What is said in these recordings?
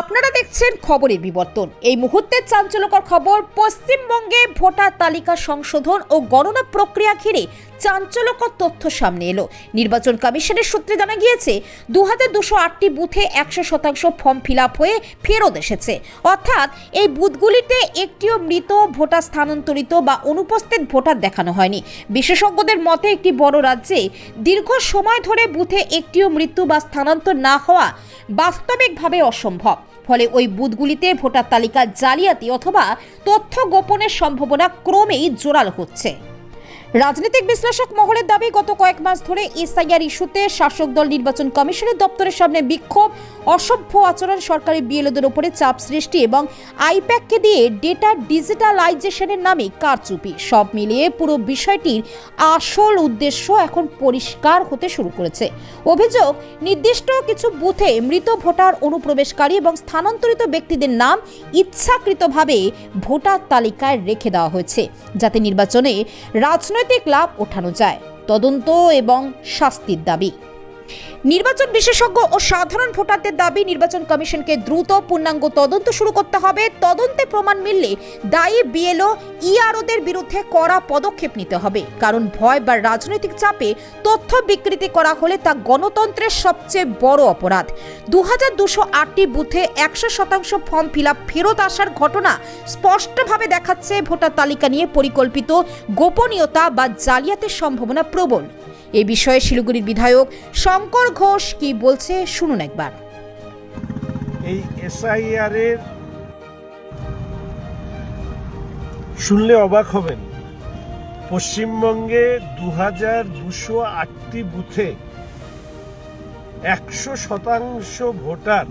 আপনারা দেখছেন খবরের বিবর্তন। এই মুহূর্তের চাঞ্চল্যকর খবর, পশ্চিমবঙ্গে ভোটার তালিকা সংশোধন ও গণনা প্রক্রিয়া ঘিরে চাঞ্চল্যকর তথ্য সামনে এলো। নির্বাচন কমিশনের সূত্রে জানা গিয়েছে দু হাজার দুশো আটটি বুথে একশো শতাংশ ফর্ম ফিল আপ হয়ে ফেরত এসেছে। অর্থাৎ, এই বুথগুলিতে একটিও মৃত, ভোটার স্থানান্তরিত বা অনুপস্থিত ভোটার দেখানো হয়নি। বিশেষজ্ঞদের মতে, একটি বড় রাজ্যে দীর্ঘ সময় ধরে বুথে একটিও মৃত্যু বা স্থানান্তর না হওয়া বাস্তবিকভাবে অসম্ভব। ফলে ওই বুথগুলিতে ভোটার তালিকা জালিয়াতি অথবা তথ্য গোপনের সম্ভাবনা ক্রমেই জোরাল হচ্ছে। রাজনৈতিক বিশ্লেষক মহলের দাবি, গত কয়েক মাস ধরে এসআইআর ইস্যুতে শাসক দল নির্বাচন কমিশনের দপ্তরের সামনে বিক্ষোভ, অসভ্য আচরণ সরকারি বিএলওদের উপরে চাপ সৃষ্টি এবং আইপ্যাককে দিয়ে ডেটা ডিজিটালাইজেশনের নামে কারচুপি। সব মিলিয়ে পুরো বিষয়টির আসল উদ্দেশ্য এখন পরিষ্কার হতে শুরু করেছে। অভিযোগ, নির্দিষ্ট কিছু বুথে মৃত ভোটার অনুপ্রবেশকারী এবং স্থানান্তরিত ব্যক্তিদের নাম ইচ্ছাকৃতভাবে ভোটার তালিকায় রেখে দেওয়া হয়েছে। যাতে নির্বাচনে রাজনৈতিক লাভ ওঠানো যায়। তদন্ত এবং শাস্তির দাবি। নির্বাচন বিশেষজ্ঞ ও সাধারণ ভোটারদের দাবি, নির্বাচন কমিশনকে দ্রুত পূর্ণাঙ্গ তদন্ত শুরু করতে হবে। তদন্তে প্রমাণ মিললে দায়ী বিএলও, ইআরওদের বিরুদ্ধে কড়া পদক্ষেপ নিতে হবে। কারণ ভয় বা রাজনৈতিক চাপে তথ্য বিকৃতি করা হলে তা গণতন্ত্রের সবচেয়ে বড় অপরাধ। দু হাজার দুশো আটটি বুথে একশো শতাংশ ফর্ম ফিল ফেরত আসার ঘটনা স্পষ্টভাবে দেখাচ্ছে ভোটার তালিকা নিয়ে পরিকল্পিত, গোপনীয়তা বা জালিয়াতের সম্ভাবনা প্রবল। এ বিষয়ে শিলিগুড়ির বিধায়ক শঙ্কর ঘোষ কি বলছে শুনুন একবার। এই এসআইআর এর শুনলে অবাক হবেন। পশ্চিমবঙ্গে দু হাজার দুশো আটটি বুথে একশো শতাংশ ভোটার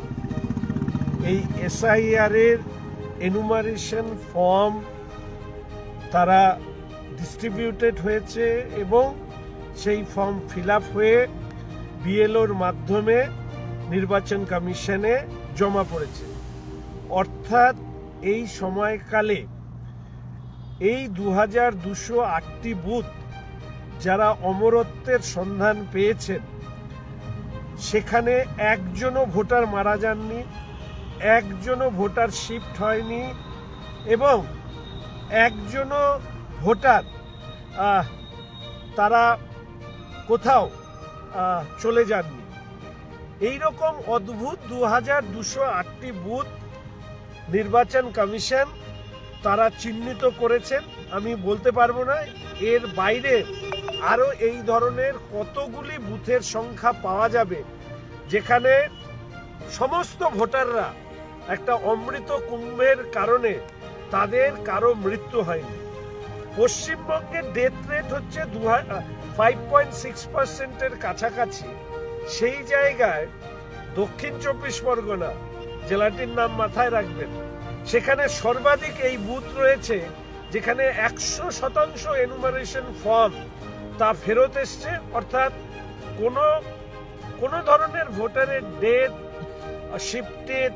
এই এসআইআর এর এনুমারেশন ফর্ম তারা ডিস্ট্রিবিউটেড হয়েছে এবং সেই ফর্ম ফিল হয়ে বিএলওর মাধ্যমে নির্বাচন কমিশনে জমা পড়েছে। অর্থাৎ এই সময়কালে এই দু হাজার দুশো আটটি বুথ যারা অমরত্বের সন্ধান পেয়েছেন, সেখানে একজনও ভোটার মারা যাননি, একজনও ভোটার শিফট হয়নি এবং একজনও ভোটার তারা কোথাও চলে যাননি। এই রকম অদ্ভুত দু হাজার দুশো আটটি বুথ নির্বাচন কমিশন তারা চিহ্নিত করেছেন। আমি বলতে পারব না, এর বাইরে আরও এই ধরনের কতগুলি বুথের সংখ্যা পাওয়া যাবে, যেখানে সমস্ত ভোটাররা একটা অমৃত কুম্ভের কারণে তাদের কারও মৃত্যু হয়নি। পশ্চিমবঙ্গের ডেথ রেট হচ্ছে দু ফাইভ পয়েন্ট সিক্স পার্সেন্টের কাছাকাছি। সেই জায়গায় দক্ষিণ চব্বিশ পরগনা জেলাটির নাম মাথায় রাখবেন। সেখানে সর্বাধিক এই বুথ রয়েছে যেখানে একশো শতাংশ এনুমারেশন ফর্ম তা ফেরত এসছে। অর্থাৎ কোনো কোনো ধরনের ভোটারের ডেথ শিফটেড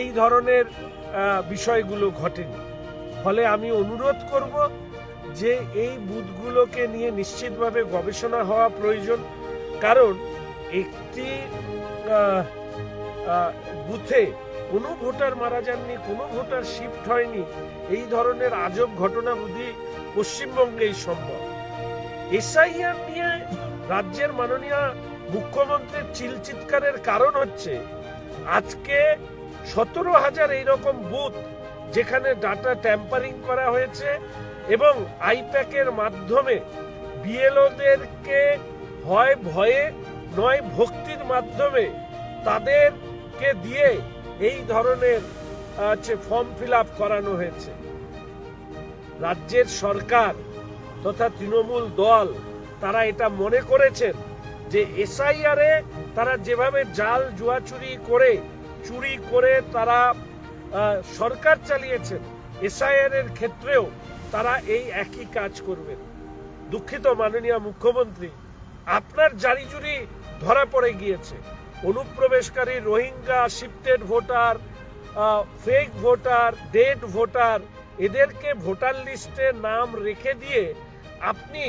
এই ধরনের বিষয়গুলো ঘটেনি। ফলে আমি অনুরোধ করব যে এই বুথগুলোকে নিয়ে নিশ্চিতভাবে গবেষণা হওয়া প্রয়োজন। কারণ একটি বুথে কোনো ভোটার মারা যাননি, কোনো ভোটার শিফট হয়নি। এই ধরনের আজব ঘটনা বুঝি পশ্চিমবঙ্গেই সম্ভব। এসআইআর নিয়ে রাজ্যের মাননীয় মুখ্যমন্ত্রীর চিলচিৎকারের কারণ হচ্ছে, আজকে সতেরো হাজার এইরকম বুথ যেখানে ডাটা ট্যাম্পারিং করা হয়েছে এবং আইপ্যাকের মাধ্যমে বিএলওদেরকে হয় ভয়ে নয়, ভক্তির মাধ্যমে তাদেরকে দিয়ে এই ধরনের হচ্ছে ফর্ম ফিল আপ করানো হয়েছে। রাজ্যের সরকার তথা তৃণমূল দল, তারা এটা মনে করেছেন যে এসআইআর তারা যেভাবে জাল জুয়াচুরি করে, চুরি করে তারা সরকার চালিয়েছেন এসআইআর এর ক্ষেত্রেও তারা এই একই কাজ করবেন। দুঃখিত মাননীয় মুখ্যমন্ত্রী, আপনার জারি জুরি ধরা পড়ে গিয়েছে। অনুপ্রবেশকারী Rohingya shifted voter fake voter dead voter এদেরকে ভোটার লিস্টে নাম রেখে দিয়ে আপনি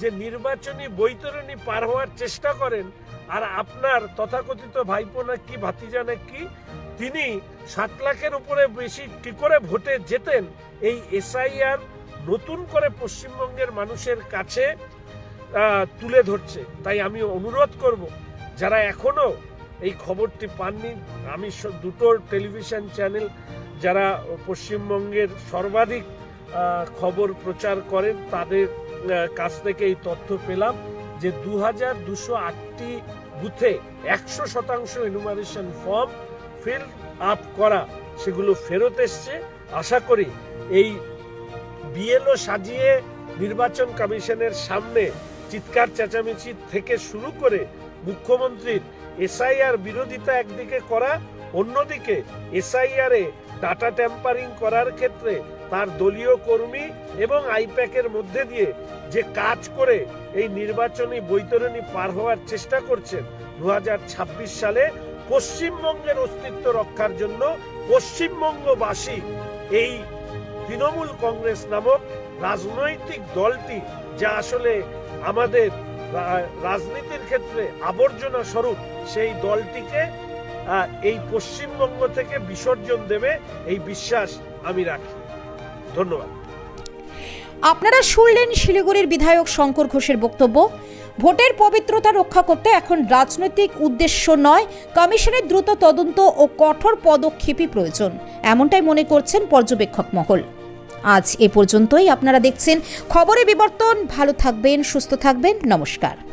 যে নির্বাচনী বৈতরণী পার হওয়ার চেষ্টা করেন, আর আপনার তথাকথিত ভাইপো না কি ভাতিজা না কি তিনি সাত লাখের উপরে বেশি কি করে ভোটে যেতেন এই এসআইআর নতুন করে পশ্চিমবঙ্গের মানুষের কাছে তুলে ধরছে। তাই আমি অনুরোধ করব, যারা এখনও এই খবরটি পাননি, আমি দুটো টেলিভিশন চ্যানেল যারা পশ্চিমবঙ্গের সর্বাধিক খবর প্রচার করেন, তাদের কাছ থেকে এই তথ্য পেলাম যে দু হাজার দুশো আটটি বুথে একশো শতাংশ ইনুমারেশন ফর্ম ফিল আপ করা, সেগুলো ফেরত এসছে। আশা করি এই বিএলও সাজিয়ে নির্বাচন কমিশনের সামনে চিৎকার চেঁচামেচি থেকে শুরু করে মুখ্যমন্ত্রীর এসআইআর বিরোধিতা একদিকে করা, অন্যদিকে এসআইআর ডাটা ট্যাম্পারিং করার ক্ষেত্রে তার দলীয় কর্মী এবং আইপ্যাকের মধ্যে দিয়ে যে কাজ করে এই নির্বাচনী বৈতরণী পার হওয়ার চেষ্টা করছেন দু হাজার ছাব্বিশ সালে পশ্চিমবঙ্গের অস্তিত্ব রক্ষার জন্য পশ্চিমবঙ্গবাসী এই তৃণমূল কংগ্রেস নামক রাজনৈতিক দলটি যা আসলে আমাদের রাজনীতির ক্ষেত্রে আবর্জনা স্বরূপ, সেই দলটিকে এই পশ্চিমবঙ্গ থেকে বিসর্জন দেবে, এই বিশ্বাস আমি রাখি। ধন্যবাদ। আপনারা শুনলেন শিলিগুড়ির বিধায়ক শঙ্কর ঘোষের বক্তব্য। ভোটের পবিত্রতা রক্ষা করতে এখন রাজনৈতিক উদ্দেশ্য নয়, কমিশনের দ্রুত তদন্ত ও কঠোর পদক্ষেপই প্রয়োজন। এমনটাই মনে করছেন পর্যবেক্ষক মহল। আজ এ পর্যন্তই। আপনারা দেখছেন খবরে বিবর্তন। ভালো থাকবেন সুস্থ থাকবেন। নমস্কার।